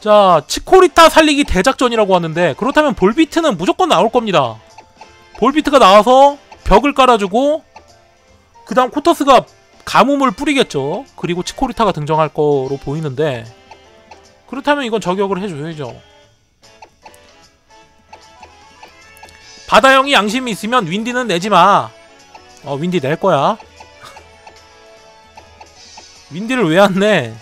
자 치코리타 살리기 대작전이라고 하는데 그렇다면 볼비트는 무조건 나올 겁니다. 볼비트가 나와서 벽을 깔아주고 그 다음 코터스가 가뭄을 뿌리겠죠. 그리고 치코리타가 등장할 거로 보이는데 그렇다면 이건 저격을 해줘야죠. 바다형이 양심이 있으면 윈디는 내지마. 어 윈디 낼 거야. 윈디를 왜 안 내?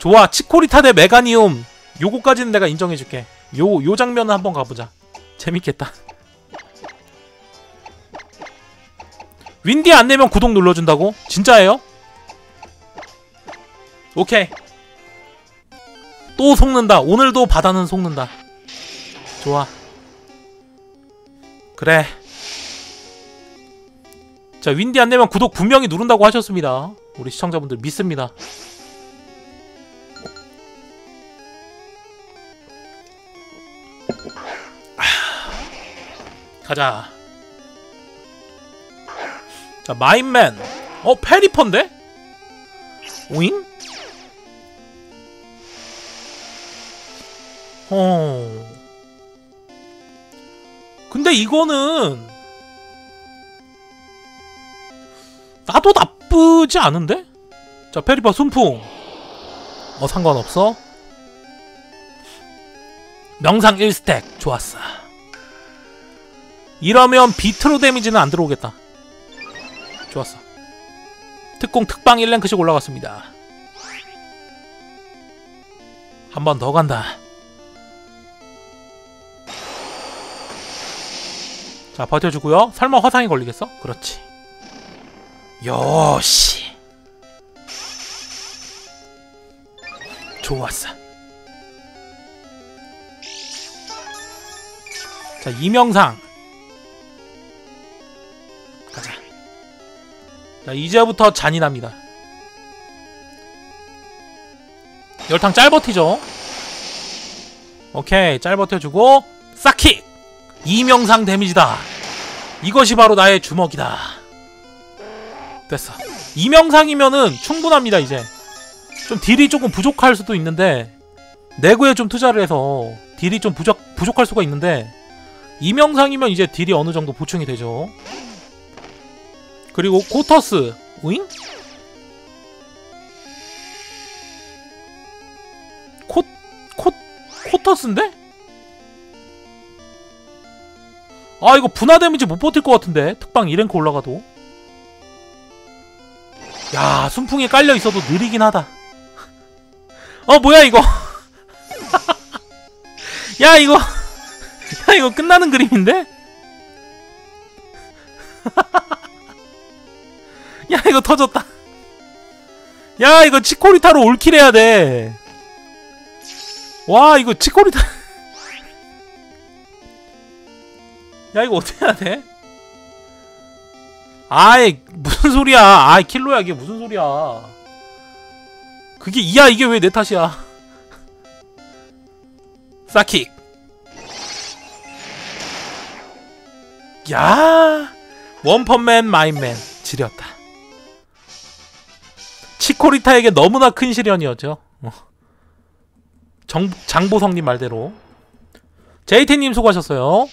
좋아 치코리타 대 메가니움. 요거까지는 내가 인정해줄게. 요, 요 장면은 한번 가보자. 재밌겠다. 윈디 안 내면 구독 눌러준다고? 진짜예요? 오케이. 또 속는다. 오늘도 바다는 속는다. 좋아. 그래. 자 윈디 안 내면 구독 분명히 누른다고 하셨습니다. 우리 시청자분들 믿습니다 가자 자 마인맨 어 페리퍼인데? 오잉? 어 근데 이거는 나도 나쁘지 않은데? 자 페리퍼 순풍 어 상관없어 명상 1스택. 좋았어. 이러면 비트로 데미지는 안 들어오겠다. 좋았어. 특공 특방 1랭크씩 올라갔습니다. 한 번 더 간다. 자 버텨주고요. 설마 화상이 걸리겠어? 그렇지. 요시. 좋았어 자 이명상. 가자. 자 이제부터 잔인합니다. 열탕 짤 버티죠. 오케이 짤 버텨주고 싹킥 이명상 데미지다. 이것이 바로 나의 주먹이다. 됐어. 이명상이면은 충분합니다 이제. 좀 딜이 조금 부족할 수도 있는데 내구에 좀 투자를 해서 딜이 좀 부족, 부족할 수가 있는데 이명상이면 이제 딜이 어느 정도 보충이 되죠. 그리고 코터스 오잉? 코, 코, 코터스인데? 아 이거 분화 데미지 못 버틸 것 같은데 특방 2랭크 올라가도. 야 순풍이 깔려 있어도 느리긴 하다. 어 뭐야 이거? 야 이거! 야 이거 끝나는 그림인데? 야 이거 터졌다. 야 이거 치코리타로 올킬 해야 돼 와 이거 치코리타. 야 이거 어떻게 해야 돼? 아이 무슨 소리야? 아이 킬로야 이게 무슨 소리야? 그게 이야 이게 왜 내 탓이야? 사킥 야 원펀맨 마인맨 지렸다. 치코리타에게 너무나 큰 시련이었죠. 어. 정, 장보성님 말대로. 제이테님 수고하셨어요